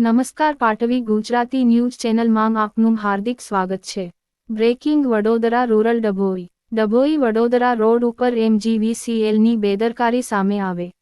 નમસ્કાર પાટવી ગુજરાતી ન્યૂઝ ચેનલમાં આપનું હાર્દિક સ્વાગત છે. Breaking Vadodara rural Dabhoi. Dabhoi Vadodara road ઉપર એમજીવીસીએલની બેદરકારી સામે આવે.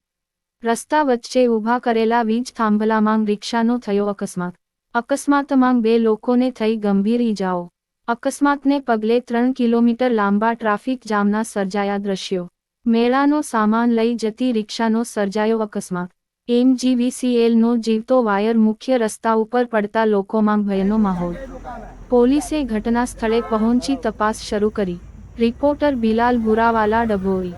રસ્તા વચ્ચે ઊભા કરેલા વીજ થાંભલામાં રિક્ષાનો થયો અકસ્માત. અકસ્માતમાં બે લોકોને થઈ ગંભીર ઈજાઓ. અકસ્માતને પગલે ત્રણ કિલોમીટર લાંબા ટ્રાફિક જામના સર્જાયા દ્રશ્યો. મેળાનો સામાન લઈ જતી રિક્ષાનો સર્જાયો અકસ્માત. એમજીવીસીએલનો જીવતો વાયર મુખ્ય રસ્તા ઉપર પડતા લોકોમાં ભયનો માહોલ. પોલીસે ઘટના સ્થળે પહોંચી તપાસ શરૂ કરી. રિપોર્ટર બિલાલ ભુરાવાલા ડભોઈ.